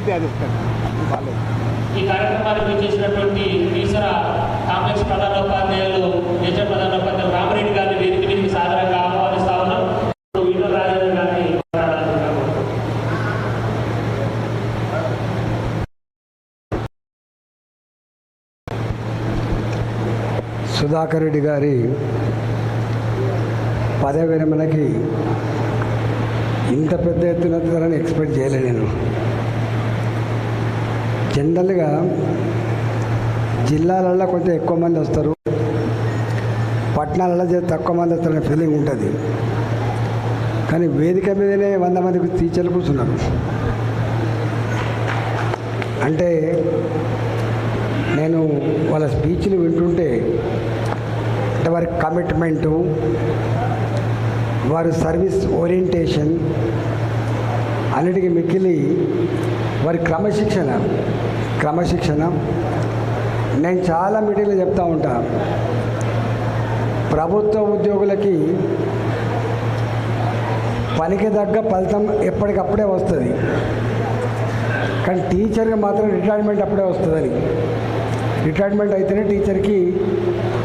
Mic అది బాగాలేదు ఈ కార్యక్రమానికి చేసినటువంటి ఈశ్వర కాంప్లెక్స్ ప్రధానోపాధ్యాయులు నేచర్ ప్రధానోపాధ్యాయులు రామరెడ్డి గారిని వేదిక మీదకి సాధారణంగా ఆహ్వానిస్తా ఉన్నాం. ఈటల రాజేంద్ర గారిని. సుధాకర్ రెడ్డి గారి పదవి విరమణకి ఇంత పెద్ద ఎత్తున ఎక్స్పెక్ట్ చేయలే నేను. జనరల్గా జిల్లాలలో కొంచెం ఎక్కువ మంది వస్తారు. పట్టణాలలో తక్కువ మంది వస్తారనే ఫీలింగ్ ఉంటుంది. కానీ వేదిక మీదనే వంద మందికి టీచర్లు కూర్చున్నారు. అంటే నేను వాళ్ళ స్పీచ్లు వింటుంటే అంటే వారి కమిట్మెంటు వారి సర్వీస్ ఓరియంటేషన్ అన్నిటికీ మిక్కిలి వారి క్రమశిక్షణ. క్రమశిక్షణ. నేను చాలా మీటింగ్లు చెప్తా ఉంటా. ప్రభుత్వ ఉద్యోగులకి పనికి తగ్గ ఫలితం ఎప్పటికప్పుడే వస్తుంది. కానీ టీచర్కి మాత్రం రిటైర్మెంట్ అప్పుడే వస్తుందని. రిటైర్మెంట్ అయితేనే టీచర్కి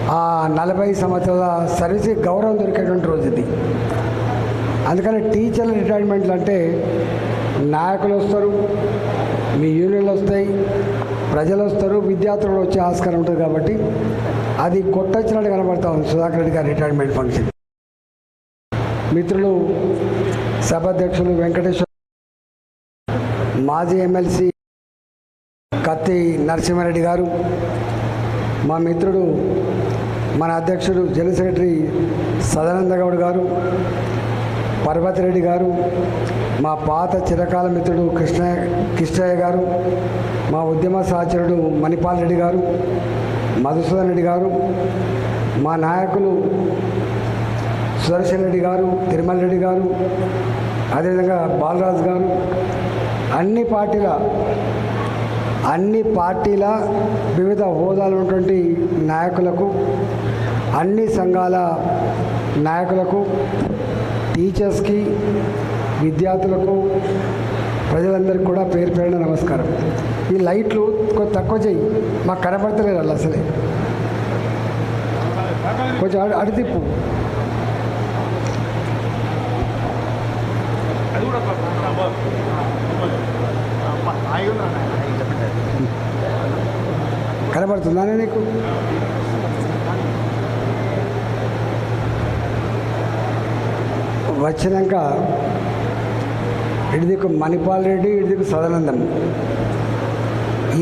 ఆ నలభై సంవత్సరాల సర్వీస్కి గౌరవం దొరికేటువంటి రోజు ఇది. అందుకని టీచర్ల రిటైర్మెంట్లు అంటే నాయకులు వస్తారు మీ యూనియన్లు వస్తాయి ప్రజలు వస్తారు విద్యార్థులు వచ్చే ఆస్కారం ఉంటుంది కాబట్టి అది కొట్టొచ్చినట్టు కనబడతా ఉంది సుధాకర్ రెడ్డి గారి రిటైర్మెంట్ ఫంక్షన్ మిత్రులు సభాధ్యక్షులు వెంకటేశ్వర మాజీ ఎమ్మెల్సీ కత్తి నరసింహారెడ్డి గారు మా మిత్రుడు మన అధ్యక్షుడు జనరల్ సెక్రటరీ సదానంద గౌడ్ గారు పర్వతిరెడ్డి గారు మా పాత చిరకాల మిత్రుడు కృష్ణ కృష్ణయ్య గారు మా ఉద్యమ సహచరుడు మణిపాల్ రెడ్డి గారు మధుసూదన్ రెడ్డి గారు మా నాయకులు సుదర్శన్ రెడ్డి గారు తిరుమల రెడ్డి గారు అదేవిధంగా బాలరాజు గారు అన్ని పార్టీల అన్ని పార్టీల వివిధ హోదాలు ఉన్నటువంటి నాయకులకు అన్ని సంఘాల నాయకులకు టీచర్స్కి విద్యార్థులకు ప్రజలందరికీ కూడా పేరు పేరున నమస్కారం. ఈ లైట్లు కొంచెం తక్కువ చేయి మాకు కనబడతలేదు అలా అసలే. కొంచెం అడితిప్పు. అడి తిప్పు కనబడుతుందానే నీకు? వచ్చినాక ఇడిదికు మణిపాల్ రెడ్డి ఇడిదికు సదానందం.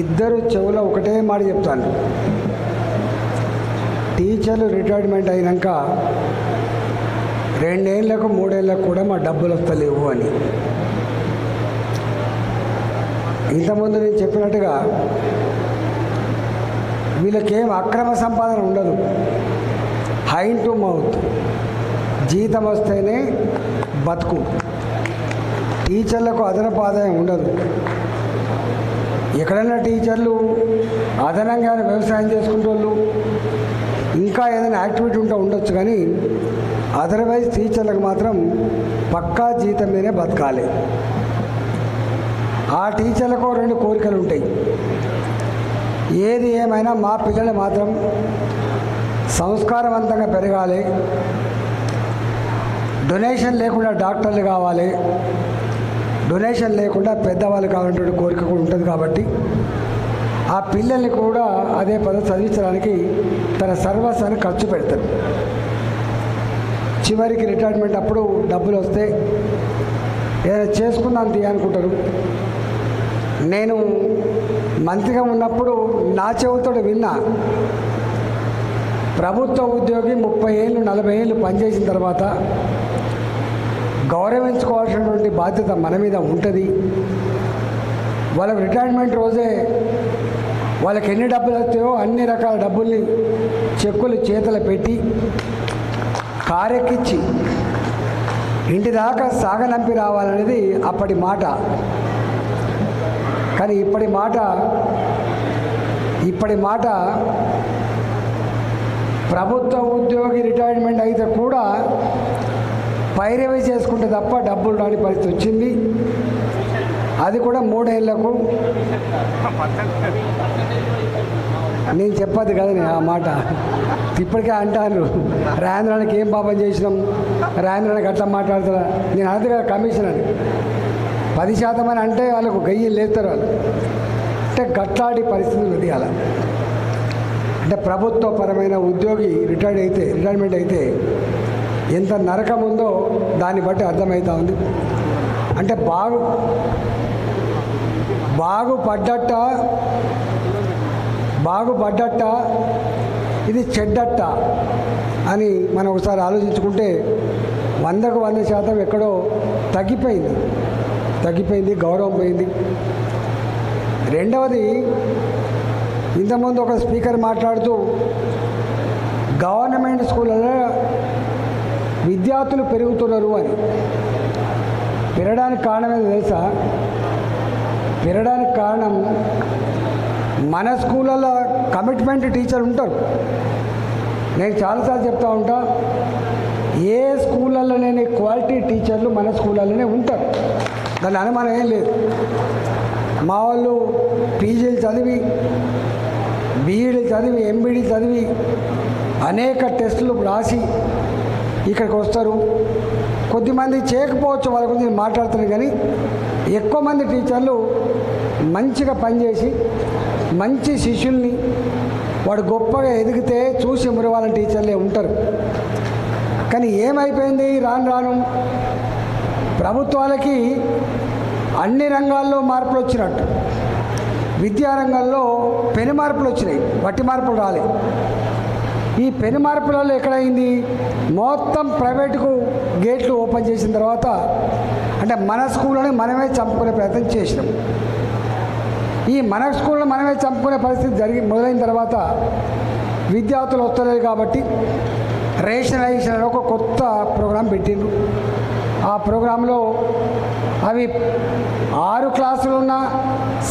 ఇద్దరు చెవులో ఒకటే మాట చెప్తాను. టీచర్లు రిటైర్మెంట్ అయినాక రెండేళ్ళకు మూడేళ్ళకు కూడా మా డబ్బులు వస్తలేవు అని. ఇంతకుముందు నేను చెప్పినట్టుగా వీళ్ళకేం అక్రమ సంపాదన ఉండదు. హైన్ టు మౌత్ జీతం వస్తేనే బతుకు. టీచర్లకు అదనపు ఆదాయం ఉండదు. ఎక్కడైనా టీచర్లు అదనంగా వ్యవసాయం చేసుకుంటూ ఇంకా ఏదైనా యాక్టివిటీ ఉంటే ఉండొచ్చు కానీ అదర్వైజ్ టీచర్లకు మాత్రం పక్కా జీతం మీదే బతకాలి. ఆ టీచర్లకు రెండు కోరికలు ఉంటాయి. ఏది ఏమైనా మా పిల్లలు మాత్రం సంస్కారవంతంగా పెరగాలి. డొనేషన్ లేకుండా డాక్టర్లు కావాలి. డొనేషన్ లేకుండా పెద్దవాళ్ళు కావాలంటే కోరిక కూడా ఉంటుంది కాబట్టి ఆ పిల్లల్ని కూడా అదే పద చదివించడానికి తన సర్వస్వాన్ని ఖర్చు పెడతారు. చివరికి రిటైర్మెంట్ అప్పుడు డబ్బులు వస్తే ఏదైనా చేసుకుందాం తీ అనుకుంటారు. నేను మంత్రిగా ఉన్నప్పుడు నా చెవుతో విన్నా. ప్రభుత్వ ఉద్యోగి ముప్పై ఏళ్ళు నలభై ఏళ్ళు పనిచేసిన తర్వాత గౌరవించుకోవాల్సినటువంటి బాధ్యత మన మీద ఉంటుంది. వాళ్ళకి రిటైర్మెంట్ రోజే వాళ్ళకి ఎన్ని డబ్బులు వస్తాయో అన్ని రకాల డబ్బుల్ని చెక్కులు చేతులు పెట్టి కారెక్కిచ్చి ఇంటి దాకా సాగనంపి రావాలనేది అప్పటి మాట. కానీ ఇప్పటి మాట ఇప్పటి మాట ప్రభుత్వ ఉద్యోగి రిటైర్మెంట్ అయితే కూడా పైరవి చేసుకుంటే తప్ప డబ్బులు రాని పరిస్థితి వచ్చింది. అది కూడా మూడేళ్ళకు. నేను చెప్పదు కదా నేను ఆ మాట. ఇప్పటికే అంటారు రాయంద్రానికి ఏం పాపం చేసినాం? రాయంద్రానికి అట్లా మాట్లాడుతున్నా నేను అనదు కదా కమిషన్ అని పది శాతం అని అంటే వాళ్ళకు గయ్యి లేస్తారు వాళ్ళు. అంటే గట్లాడి పరిస్థితులు ఉంది అలా. అంటే ప్రభుత్వపరమైన ఉద్యోగి రిటైర్డ్ అయితే రిటైర్మెంట్ అయితే ఎంత నరకం ఉందో దాన్ని బట్టి అర్థమవుతా ఉంది. అంటే బాగు బాగుపడ్డట్ట బాగుపడ్డట్ట ఇది చెడ్డట్ట అని మనం ఒకసారి ఆలోచించుకుంటే వందకు వంద శాతం ఎక్కడో తగ్గిపోయింది. తగ్గిపోయింది గౌరవం పోయింది. రెండవది ఇంతకుముందు ఒక స్పీకర్ మాట్లాడుతూ గవర్నమెంట్ స్కూళ్ళలో విద్యార్థులు పెరుగుతున్నారు అని. పెరగడానికి కారణం ఏదో తెలుసా? పెరగడానికి కారణం మన స్కూళ్ళల్లో కమిట్మెంట్ టీచర్ ఉంటారు. నేను చాలాసార్లు చెప్తా ఉంటా ఏ స్కూళ్ళల్లోనే క్వాలిటీ టీచర్లు మన స్కూళ్ళల్లోనే ఉంటారు. దాని అనుమానం ఏం లేదు. మా వాళ్ళు పీజీలు చదివి బీఈడీ చదివి ఎంబీడీ చదివి అనేక టెస్టులు రాసి ఇక్కడికి వస్తారు. కొద్దిమంది చేయకపోవచ్చు వాళ్ళ గురించి మాట్లాడుతున్నాయి కానీ ఎక్కువ మంది టీచర్లు మంచిగా పనిచేసి మంచి శిష్యుల్ని వాడు గొప్పగా ఎదిగితే చూసి మురవాలని టీచర్లే ఉంటారు. కానీ ఏమైపోయింది? రాను రాను ప్రభుత్వాలకి అన్ని రంగాల్లో మార్పులు వచ్చినట్టు. విద్యారంగంలో పెను మార్పులు వచ్చినాయి వట్టి మార్పులు రాలే. ఈ పెను మార్పులలో ఎక్కడైంది? మొత్తం ప్రైవేటుకు గేట్లు ఓపెన్ చేసిన తర్వాత అంటే మన స్కూళ్ళని మనమే చంపుకునే ప్రయత్నం చేసినాం. ఈ మన స్కూల్లో మనమే చంపుకునే పరిస్థితి జరిగి మొదలైన తర్వాత విద్యార్థులు వస్తలేదు కాబట్టి రేషనలైజేషన్ అనే ఒక కొత్త ప్రోగ్రాం పెట్టిండ్రు. ఆ ప్రోగ్రాంలో అవి ఆరు క్లాసులు ఉన్నా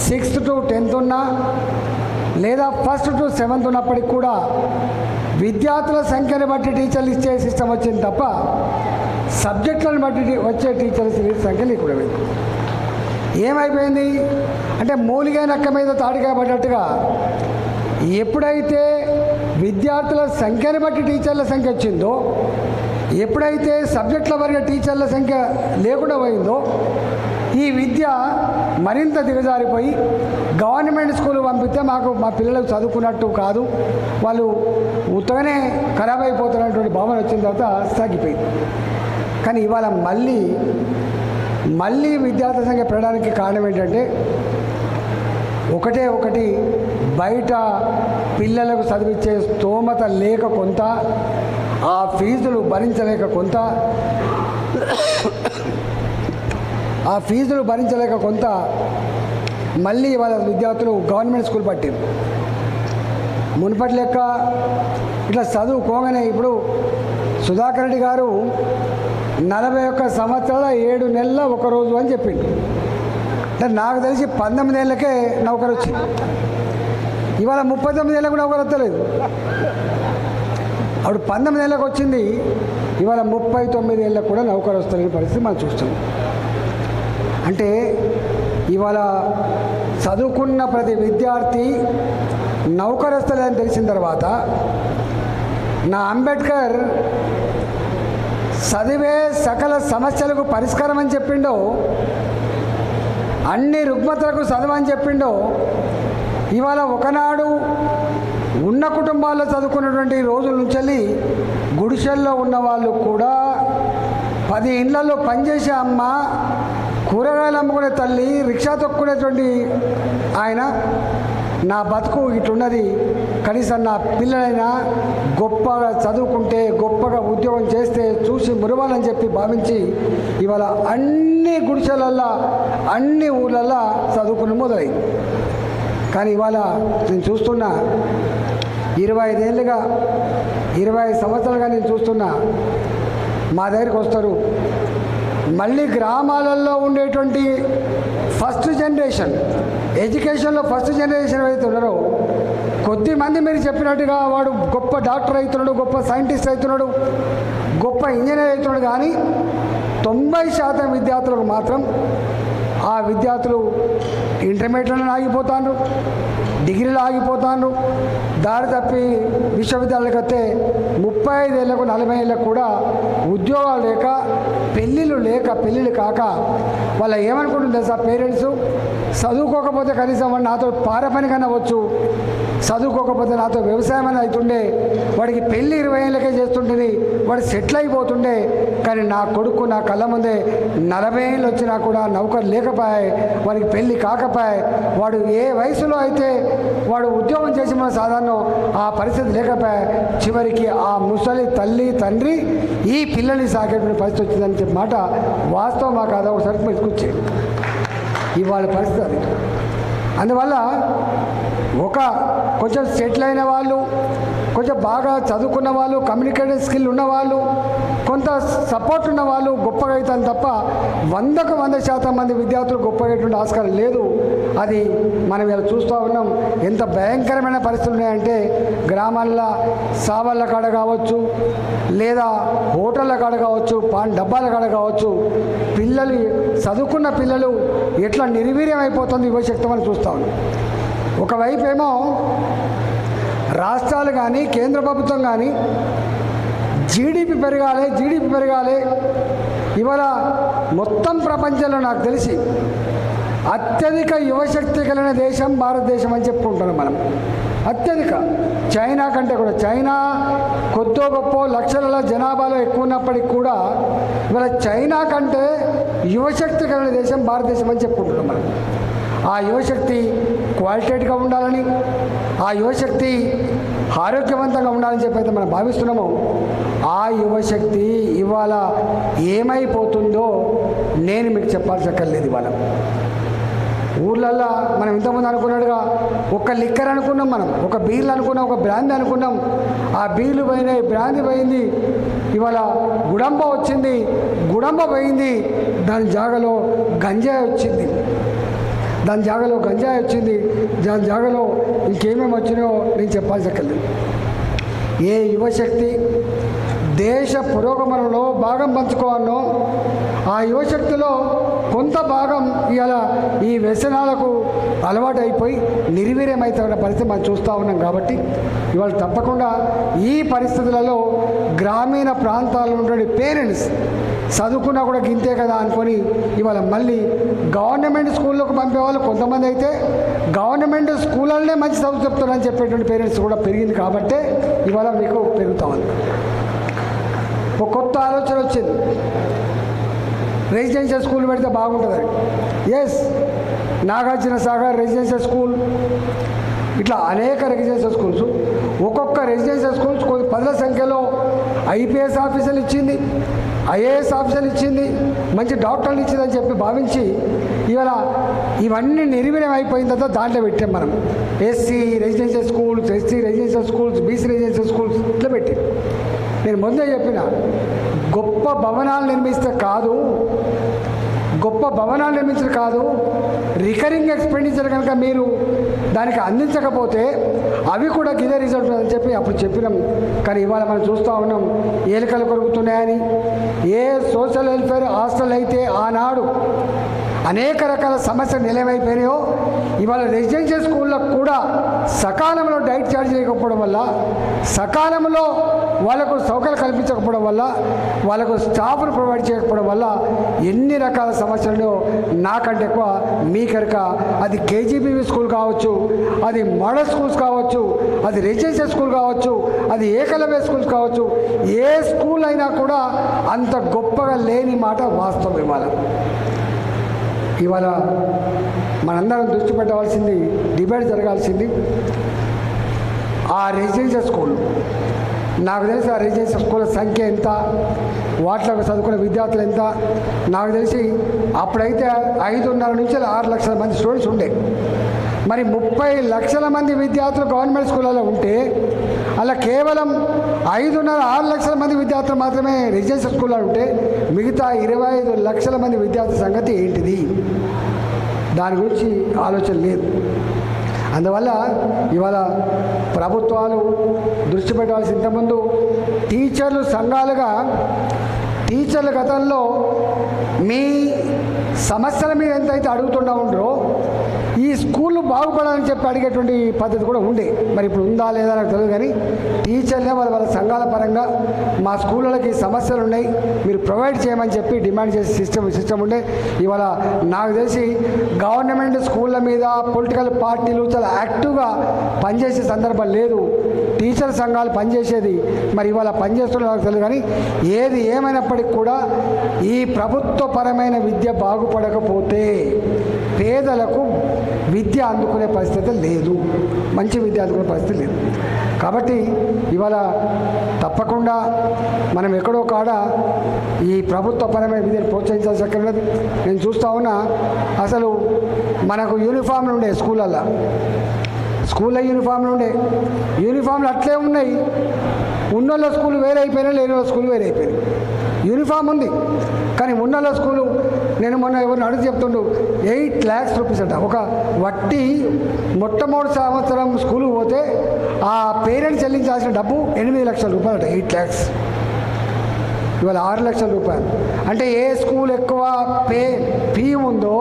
సిక్స్త్ టు టెన్త్ ఉన్నా లేదా ఫస్ట్ టు సెవెంత్ ఉన్నప్పటికి కూడా విద్యార్థుల సంఖ్యను బట్టి టీచర్లు ఇచ్చే సిస్టమ్ వచ్చింది తప్ప సబ్జెక్టులను బట్టి వచ్చే టీచర్ల సంఖ్య లేకుండా పోయింది. ఏమైపోయింది అంటే మూలిగా నక్క మీద తాడికాయ పడ్డట్టుగా ఎప్పుడైతే విద్యార్థుల సంఖ్యను బట్టి టీచర్ల సంఖ్య వచ్చిందో ఎప్పుడైతే సబ్జెక్టుల వరకు టీచర్ల సంఖ్య లేకుండా పోయిందో ఈ విద్య మరింత దిగజారిపోయి గవర్నమెంట్ స్కూల్ పంపిస్తే మాకు మా పిల్లలకు చదువుకున్నట్టు కాదు. వాళ్ళు ఉత్తగానే ఖరాబ్ అయిపోతున్నటువంటి భావన వచ్చిన తర్వాత సాగిపోయింది. కానీ ఇవాళ మళ్ళీ మళ్ళీ విద్యార్థుల సంఖ్య పెరగడానికి కారణం ఏంటంటే ఒకటే ఒకటి బయట పిల్లలకు చదివించే స్తోమత లేక కొంత ఆ ఫీజులు భరించలేక కొంత ఆ ఫీజులు భరించలేక కొంత మళ్ళీ వాళ్ళ విద్యార్థులు గవర్నమెంట్ స్కూల్ పట్టింది. మునుపటి లెక్క ఇట్లా చదువుకోగానే ఇప్పుడు సుధాకర్ రెడ్డి గారు నలభై ఒక్క సంవత్సరాల ఏడు నెలల ఒక రోజు అని చెప్పిండు. అంటే నాకు తెలిసి పంతొమ్మిది ఏళ్ళకే నౌకరు వచ్చింది ఇవాళ ముప్పై తొమ్మిది కూడా నౌకరు వస్తలేదు. అప్పుడు పంతొమ్మిదేళ్ళకి వచ్చింది ఇవాళ ముప్పై తొమ్మిది ఏళ్ళకు కూడా నౌకరు వస్తలేని పరిస్థితి మనం చూస్తున్నాం. అంటే ఇవాళ చదువుకున్న ప్రతి విద్యార్థి నౌకరస్తులని తెలిసిన తర్వాత నా అంబేద్కర్ చదివే సకల సమస్యలకు పరిష్కారం అని చెప్పిండో అన్ని రుగ్మతలకు చదవని చెప్పిండో ఇవాళ ఒకనాడు ఉన్న కుటుంబాల్లో చదువుకున్నటువంటి రోజుల నుంచి వెళ్ళి గుడిసెల్లో ఉన్న వాళ్ళు కూడా పది ఇళ్ళలో పనిచేసే అమ్మ కూరగాయలు అమ్ముకునే తల్లి రిక్షా తొక్కునేటువంటి ఆయన నా బతుకు ఇట్లున్నది కనీసం నా పిల్లలైనా గొప్పగా చదువుకుంటే గొప్పగా ఉద్యోగం చేస్తే చూసి మురవాలని చెప్పి భావించి ఇవాళ అన్ని గుడిసెలల్లో అన్ని ఊళ్ళల్లో చదువుకుని మొదలైంది కానీ ఇవాళ నేను చూస్తున్నా ఇరవై ఐదేళ్ళుగా ఇరవై ఐదు సంవత్సరాలుగా నేను చూస్తున్నా మా దగ్గరికి వస్తారు. మళ్ళీ గ్రామాలలో ఉండేటువంటి ఫస్ట్ జనరేషన్ ఎడ్యుకేషన్లో ఫస్ట్ జనరేషన్ అయితే ఉన్నారో కొద్దిమంది మీరు చెప్పినట్టుగా వాడు గొప్ప డాక్టర్ అవుతున్నాడు గొప్ప సైంటిస్ట్ అవుతున్నాడు గొప్ప ఇంజనీర్ అవుతున్నాడు కానీ తొంభై శాతం విద్యార్థులకు మాత్రం ఆ విద్యార్థులు ఇంటర్మీడియట్లో ఆగిపోతాను డిగ్రీలో ఆగిపోతాను. దారి తప్పి విశ్వవిద్యాలయాలకు వస్తే ముప్పై ఐదేళ్ళకు నలభై ఏళ్ళకు కూడా ఉద్యోగాలు లేక పెళ్ళిళ్ళు లేక పెళ్ళిళ్ళు కాక వాళ్ళ ఏమనుకుంటుంది సార్ పేరెంట్స్? చదువుకోకపోతే కనీసం వాడు నాతో పార పని కన్నా వచ్చు చదువుకోకపోతే నాతో వ్యవసాయం అని అవుతుండే. వాడికి పెళ్ళి ఇరవై ఏళ్ళకే చేస్తుంటుంది వాడు సెటిల్ అయిపోతుండే. కానీ నా కొడుకు నా కళ్ళ ముందే నలభై ఏళ్ళు వచ్చినా కూడా నౌకరు లేకపోయాయి. వాడికి పెళ్ళి కాకపోయాయి. వాడు ఏ వయసులో అయితే వాడు ఉద్యోగం చేసి మన సాధారణం ఆ పరిస్థితి లేకపోయాయి. చివరికి ఆ ముసలి తల్లి తండ్రి ఈ పిల్లల్ని సాగేటువంటి పరిస్థితి వచ్చిందని చెప్పి మాట వాస్తవం మాకు అదొక ఒకసారి తీసుకొచ్చేది ఇవాళ పరిస్థితి అది. అందువల్ల ఒక కొంచెం సెటిల్ అయిన వాళ్ళు కొంచెం బాగా చదువుకున్న వాళ్ళు కమ్యూనికేషన్ స్కిల్ ఉన్నవాళ్ళు కొంత సపోర్ట్ ఉన్న వాళ్ళు గొప్పగా అవుతాను తప్ప వందకు వంద శాతం మంది విద్యార్థులు గొప్పగేటువంటి ఆస్కారం లేదు. అది మనం ఇలా చూస్తూ ఉన్నాం. ఎంత భయంకరమైన పరిస్థితులు ఉన్నాయంటే గ్రామాల్లో సావళ్ళ కాడ కావచ్చు లేదా హోటళ్ళ కాడ కావచ్చు పాన్ డబ్బాల కాడ కావచ్చు పిల్లలు చదువుకున్న పిల్లలు ఎట్లా నిర్వీర్యం అయిపోతుంది యువశక్తం అని చూస్తూ ఉన్నాం. ఒకవైపు ఏమో రాష్ట్రాలు కానీ కేంద్ర ప్రభుత్వం కానీ జీడిపి పెరగాలి జీడిపి పెరగాలి. ఇవాళ మొత్తం ప్రపంచంలో నాకు తెలిసి అత్యధిక యువశక్తి కలిగిన దేశం భారతదేశం అని చెప్పుకుంటున్నాం మనం. అత్యధిక. చైనా కంటే కూడా. చైనా కొద్దో గొప్ప లక్షల జనాభాలో ఎక్కువ ఉన్నప్పటికీ కూడా ఇవాళ చైనా కంటే యువశక్తి కలిగిన దేశం భారతదేశం అని చెప్పుకుంటున్నాం మనం. ఆ యువశక్తి క్వాలిటేట్గా ఉండాలని ఆ యువశక్తి ఆరోగ్యవంతంగా ఉండాలని చెప్పి అయితే మనం భావిస్తున్నాము. ఆ యువశక్తి ఇవాళ ఏమైపోతుందో నేను మీకు చెప్పాల్సి అక్కర్లేదు ఇవాళ. ఊర్లల్లో మనం ఇంతకుముందు అనుకున్నట్టుగా ఒక లిక్కర్ అనుకున్నాం మనం ఒక బీర్లు అనుకున్నాం ఒక బ్రాంది అనుకున్నాం. ఆ బీర్లు పోయినాయి బ్రాంది పోయింది. ఇవాళ గుడంబ వచ్చింది గుడంబ పోయింది. దాని జాగలో గంజాయి వచ్చింది. దాని జాగాలో గంజాయి వచ్చింది. దాని జాగాలో ఇంకేమేమి వచ్చినాయో నేను చెప్పాల్సక్కర్లేదు. ఏ యువశక్తి దేశ పురోగమనంలో భాగం పంచుకోవాలో ఆ యువశక్తిలో కొంత భాగం ఇలా ఈ వ్యసనాలకు అలవాటు అయిపోయి నిర్వీర్యమైతున్న పరిస్థితి మనం చూస్తూ ఉన్నాం కాబట్టి ఇవాళ తప్పకుండా ఈ పరిస్థితులలో గ్రామీణ ప్రాంతాల్లో ఉండే పేరెంట్స్ చదువుకున్నా కూడా గింతే కదా అనుకొని ఇవాళ మళ్ళీ గవర్నమెంట్ స్కూళ్ళకు పంపేవాళ్ళు కొంతమంది అయితే గవర్నమెంట్ స్కూళ్ళనే మంచి చదువు చెప్తారని చెప్పేటువంటి పేరెంట్స్ కూడా పెరిగింది కాబట్టి ఇవాళ మీకు పెరుగుతా ఉంది. ఒక కొత్త ఆలోచన వచ్చింది. రెసిడెన్షియల్ స్కూల్ పెడితే బాగుంటుందని. S Nagarjuna Sagar residential school. ఇట్లా అనేక రెసిడెన్షియల్ స్కూల్స్. ఒక్కొక్క రెసిడెన్షియల్ స్కూల్స్ కొద్ది పదుల సంఖ్యలో ఐపీఎస్ ఆఫీసర్లు ఇచ్చింది. ఐఏఎస్ ఆఫీసర్లు ఇచ్చింది మంచి డాక్టర్లు ఇచ్చిందని చెప్పి భావించి ఇవాళ ఇవన్నీ నిర్వీర్యం అయిపోయిన తర్వాత దాంట్లో పెట్టాం మనం. SC residential schools SC residential schools BC residential schools ఇట్లా పెట్టి. నేను ముందే చెప్పిన గొప్ప భవనాలు నిర్మిస్తే కాదు గొప్ప భవనాలు నిర్మించడం కాదు రికరింగ్ ఎక్స్పెండిచర్ కనుక మీరు దానికి అందించకపోతే అవి కూడా గిదే రిజల్ట్ అని చెప్పి అప్పుడు చెప్పినాం. కానీ ఇవాళ మనం చూస్తూ ఉన్నాం ఏలికలు కొరుకుతున్నాయని ఏ సోషల్ వెల్ఫేర్ హాస్టల్ అయితే ఆనాడు అనేక రకాల సమస్యలు నిలవైపోయినాయో ఇవాళ రెసిడెన్షియల్ స్కూళ్ళకు కూడా సకాలంలో డైట్ ఛార్జ్ చేయకపోవడం వల్ల సకాలంలో వాళ్ళకు సౌకర్యాలు కల్పించకపోవడం వల్ల వాళ్ళకు స్టాఫ్ను ప్రొవైడ్ చేయకపోవడం వల్ల ఎన్ని రకాల సమస్యలు నాకంటే ఎక్కువ మీ కనుక అది కేజీబీవీ స్కూల్ కావచ్చు అది మోడల్ స్కూల్స్ కావచ్చు అది రెసిడెన్షియల్ స్కూల్ కావచ్చు అది ఏకలవ్య స్కూల్స్ కావచ్చు ఏ స్కూల్ అయినా కూడా అంత గొప్పగా లేని మాట వాస్తవం ఇవాళ. ఇవాళ మనందరం దృష్టి పెట్టవలసింది డిబేట్ జరగాల్సింది ఆ రెసిడెన్షియల్ స్కూల్. నాకు తెలిసి ఆ రెసిడెన్షియల్ స్కూల్ సంఖ్య ఎంత వాటిలో చదువుకునే విద్యార్థులు ఎంత? నాకు తెలిసి అప్పుడైతే ఐదున్నర నుంచి ఆరు లక్షల మంది స్టూడెంట్స్ ఉండే. మరి ముప్పై లక్షల మంది విద్యార్థులు గవర్నమెంట్ స్కూళ్ళలో ఉంటే అలా కేవలం ఐదున్నర ఆరు లక్షల మంది విద్యార్థులు మాత్రమే రెసిడెన్షియల్ స్కూల్లో ఉంటే మిగతా ఇరవై ఐదు లక్షల మంది విద్యార్థుల సంగతి ఏంటిది? దాని గురించి ఆలోచన లేదు. అందువల్ల ఇవాళ ప్రభుత్వాలు దృష్టి పెట్టాల్సి ఇంతకుముందు టీచర్లు సంఘాలుగా టీచర్ల గతంలో మీ సమస్యల మీద ఎంతైతే అడుగుతుండా ఉండరో ఈ స్కూళ్ళు బాగుపడాలని చెప్పి అడిగేటువంటి పద్ధతి కూడా ఉండే మరి ఇప్పుడు ఉందా లేదా నాకు తెలియదు కానీ టీచర్లే వాళ్ళ వాళ్ళ సంఘాల పరంగా మా స్కూళ్ళకి సమస్యలు ఉన్నాయి. మీరు ప్రొవైడ్ చేయమని చెప్పి డిమాండ్ చేసే సిస్టమ్ సిస్టమ్ ఉండే. ఇవాళ నాకు తెలిసి గవర్నమెంట్ స్కూళ్ళ మీద పొలిటికల్ పార్టీలు చాలా యాక్టివ్గా పనిచేసే సందర్భం లేదు. టీచర్ సంఘాలు పనిచేసేది. మరి ఇవాళ పనిచేస్తున్న నాకు తెలియదు కానీ ఏది ఏమైనప్పటికీ కూడా ఈ ప్రభుత్వపరమైన విద్య బాగుపడకపోతే పేదలకు విద్య అందుకునే పరిస్థితి లేదు. మంచి విద్య అందుకునే పరిస్థితి లేదు. కాబట్టి ఇవాళ తప్పకుండా మనం ఎక్కడో కాడ ఈ ప్రభుత్వపరమైన విద్యను ప్రోత్సహించాల్సి అక్కర్లేదు నేను చూస్తా ఉన్నా అసలు మనకు యూనిఫామ్లు ఉండే స్కూళ్ళల్లో. స్కూల్లో యూనిఫామ్లు ఉండే. యూనిఫామ్లు అట్లే ఉన్నాయి. ఉన్నోళ్ళ స్కూల్ వేరే అయిపోయినాయి లేని వాళ్ళ స్కూల్ వేరే అయిపోయినాయి యూనిఫామ్ ఉంది. కానీ ఉన్నోళ్ళ స్కూల్ నేను మొన్న ఎవరిని అడుగు చెప్తుండు ఎయిట్ ల్యాక్స్ రూపీస్ అంట. ఒక వట్టి మొట్టమొదటి సంవత్సరం స్కూల్ పోతే ఆ పేరెంట్స్ చెల్లించాల్సిన డబ్బు ఎనిమిది లక్షల రూపాయలు అంట ఎయిట్ ల్యాక్స్ ఇవాళ ఆరు లక్షల రూపాయలు. అంటే ఏ స్కూల్ ఎక్కువ పే ఫీ ఉందో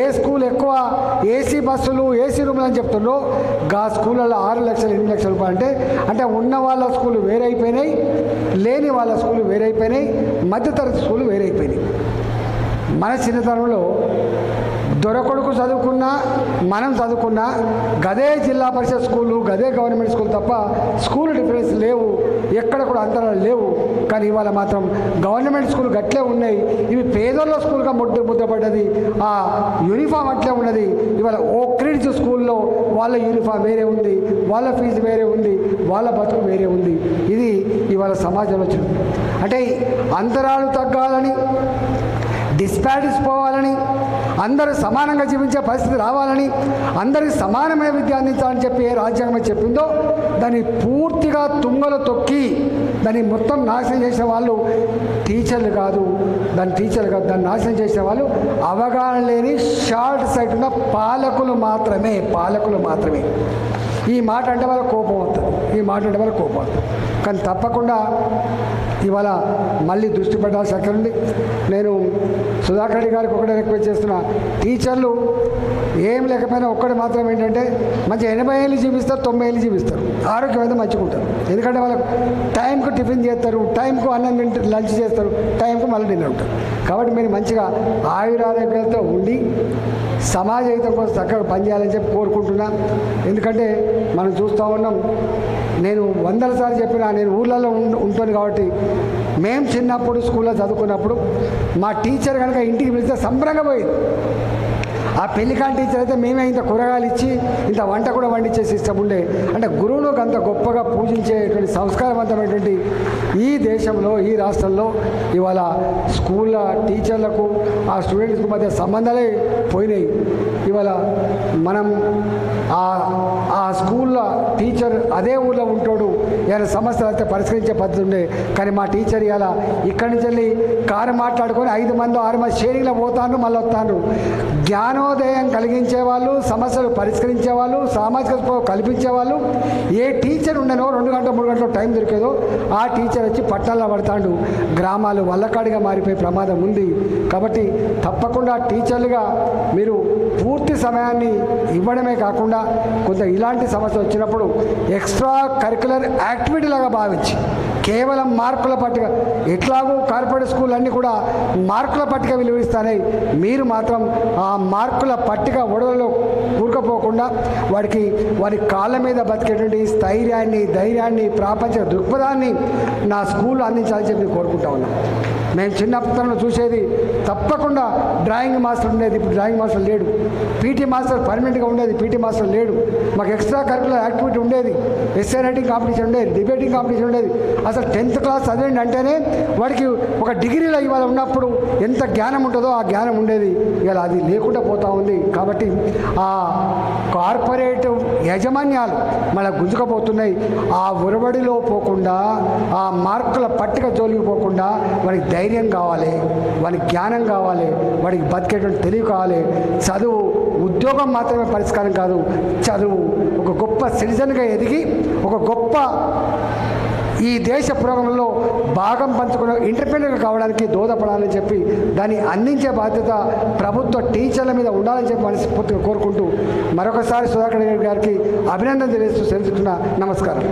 ఏ స్కూల్ ఎక్కువ ఏసీ బస్సులు ఏసీ రూములు అని చెప్తుండో గా స్కూళ్ళలో ఆరు లక్షలు ఎనిమిది లక్షల రూపాయలు అంటే అంటే ఉన్న వాళ్ళ స్కూల్ వేరైపోయినాయి లేని వాళ్ళ స్కూల్ వేరైపోయినాయి మధ్యతరగతి స్కూల్ వేరైపోయినాయి. మన చిన్నతనంలో దొరకొడుకు చదువుకున్నా మనం చదువుకున్నా గదే జిల్లా పరిషత్ స్కూలు గదే గవర్నమెంట్ స్కూల్ తప్ప స్కూల్ డిఫరెన్స్ లేవు ఎక్కడ కూడా అంతరాలు లేవు. కానీ ఇవాళ మాత్రం గవర్నమెంట్ స్కూల్ గట్లే ఉన్నాయి. ఇవి పేదోళ్ళ స్కూల్గా ముద్ద ముద్దపడ్డది ఆ యూనిఫామ్ అట్లే ఉన్నది. ఇవాళ ఓ క్రీడ్స్ స్కూల్లో వాళ్ళ యూనిఫామ్ వేరే ఉంది వాళ్ళ ఫీజు వేరే ఉంది వాళ్ళ బతుకు వేరే ఉంది. ఇది ఇవాళ సమాజంలో వచ్చింది అంటే అంతరాలు తగ్గాలని డిస్పారిటీస్ పోవాలని అందరూ సమానంగా జీవించే పరిస్థితి రావాలని అందరికి సమానమైన విద్య అందించాలని చెప్పి ఏ రాజ్యాంగం చెప్పిందో దాన్ని పూర్తిగా తుంగలు తొక్కి దాన్ని మొత్తం నాశనం చేసిన వాళ్ళు టీచర్లు కాదు. దాని టీచర్లు కాదు దాన్ని నాశనం చేసిన వాళ్ళు అవగాహన లేని షార్ట్ సైట్ ఉన్న పాలకులు మాత్రమే పాలకులు మాత్రమే. ఈ మాట అంటే వాళ్ళ కోపం అవుతుంది ఈ మాట అంటే వాళ్ళ కోపం అవుతుంది కానీ తప్పకుండా ఇవాళ మళ్ళీ దృష్టి పెట్టాల్సి అక్కడ ఉంది. నేను సుధాకర్ రెడ్డి గారికి ఒకటే రిక్వెస్ట్ చేస్తున్నా టీచర్లు ఏం లేకపోయినా ఒక్కటి మాత్రం ఏంటంటే మంచి ఎనభై ఏళ్ళు జీవిస్తారు తొంభై ఏళ్ళు జీవిస్తారు. ఆరోగ్యం అయితే మంచిగా ఎందుకంటే వాళ్ళకు టైంకు టిఫిన్ చేస్తారు టైంకు అన్నం తింటారు లంచ్ చేస్తారు టైంకు మళ్ళీ డిన్నర్ ఉంటారు కాబట్టి మీరు మంచిగా ఆయురారోగ్యాలతో ఉండి సమాజ హితం కోసం చక్కగా పనిచేయాలని చెప్పి కోరుకుంటున్నా. ఎందుకంటే మనం చూస్తూ ఉన్నాం నేను వందల సార్లు చెప్పిన నేను ఊళ్ళలో ఉంటుంది ఉంటాను కాబట్టి మేము చిన్నప్పుడు స్కూల్లో చదువుకున్నప్పుడు మా టీచర్ కనుక ఇంటికి పిలిస్తే సంబరంగా పోయింది. ఆ పెళ్ళికాని టీచర్ అయితే మేమే ఇంత కూరగాయలు ఇచ్చి ఇంత వంట కూడా వండించే సిస్టమ్ ఉండే. అంటే గురువును అంత గొప్పగా పూజించేటువంటి సంస్కారవంతమైనటువంటి ఈ దేశంలో ఈ రాష్ట్రంలో ఇవాళ స్కూళ్ళ టీచర్లకు ఆ స్టూడెంట్స్కి మధ్య సంబంధాలే పోయినాయి. ఇవాళ మనం ఆ ఆ స్కూల్లో టీచర్ అదే ఊళ్ళో ఉంటాడు ఏదైనా సమస్యలు అయితే పరిష్కరించే పద్ధతి ఉండే. కానీ మా టీచర్ ఇలా ఇక్కడి నుంచి వెళ్ళి కారు మాట్లాడుకొని ఐదు మంది ఆరు మంది షేరింగ్లో పోతాను మళ్ళీ వస్తాను జ్ఞానం జ్ఞానోదయం కలిగించే వాళ్ళు సమస్యలు పరిష్కరించే వాళ్ళు సామాజిక కల్పించే వాళ్ళు ఏ టీచర్ ఉండనో రెండు గంటల మూడు గంటల టైం దొరికేదో ఆ టీచర్ వచ్చి పట్టణంలో పడతాడు. గ్రామాలు వల్లకాడిగా మారిపోయే ప్రమాదం ఉంది. కాబట్టి తప్పకుండా టీచర్లుగా మీరు పూర్తి సమయాన్ని ఇవ్వడమే కాకుండా కొంత ఇలాంటి సమస్య వచ్చినప్పుడు ఎక్స్ట్రా కరికులర్ యాక్టివిటీ లాగా భావించి కేవలం మార్కుల పట్టిక. ఎట్లాగో కార్పొరేట్ స్కూల్ అన్నీ కూడా మార్కుల పట్టిక విలువిస్తాయి మీరు మాత్రం ఆ మార్కుల పట్టిక ఒడవలో కూరుకపోకుండా వాడికి వారి కాళ్ళ మీద బతికేటువంటి స్థైర్యాన్ని ధైర్యాన్ని ప్రాపంచ దృక్పథాన్ని నా స్కూల్ అందించాలని చెప్పి కోరుకుంటా ఉన్నాను మేము చిన్నప్పటిలో చూసేది తప్పకుండా డ్రాయింగ్ మాస్టర్ ఉండేది. ఇప్పుడు డ్రాయింగ్ మాస్టర్ లేడు. పీటీ మాస్టర్ పర్మనెంట్గా ఉండేది. పీటీ మాస్టర్ లేడు. మాకు ఎక్స్ట్రా కరికులర్ యాక్టివిటీ ఉండేది. ఎస్ఏ రైటింగ్ కాంపిటీషన్ ఉండేది. డిబేటింగ్ కాంపిటీషన్ ఉండేది. అసలు టెన్త్ క్లాస్ చదివండి అంటేనే వాడికి ఒక డిగ్రీలో ఇవాళ ఉన్నప్పుడు ఎంత జ్ఞానం ఉంటుందో ఆ జ్ఞానం ఉండేది. ఇవాళ అది లేకుండా పోతూ ఉంది. కాబట్టి ఆ కార్పొరేట్ యాజమాన్యాలు మన గుంజుకపోతున్నాయి. ఆ ఉరబడిలో పోకుండా ఆ మార్కుల పట్టిక జోలికి పోకుండా వాడికి ధైర్యం కావాలి వాడికి జ్ఞానం కావాలి వాడికి బతికేటువంటి తెలివి కావాలి. చదువు ఉద్యోగం మాత్రమే పరిష్కారం కాదు. చదువు ఒక గొప్ప సిటిజన్గా ఎదిగి ఒక గొప్ప ఈ దేశ పురోగమనంలో భాగం పంచుకున్న ఇంటర్ప్రీనర్ కావడానికి దోహదపడాలని చెప్పి దాన్ని అందించే బాధ్యత ప్రభుత్వ టీచర్ల మీద ఉండాలని చెప్పి మనస్ఫూర్తిగా కోరుకుంటూ మరొకసారి సుధాకర్ రెడ్డి గారికి అభినందన తెలియజేస్తూ సెలవుతున్న. నమస్కారం.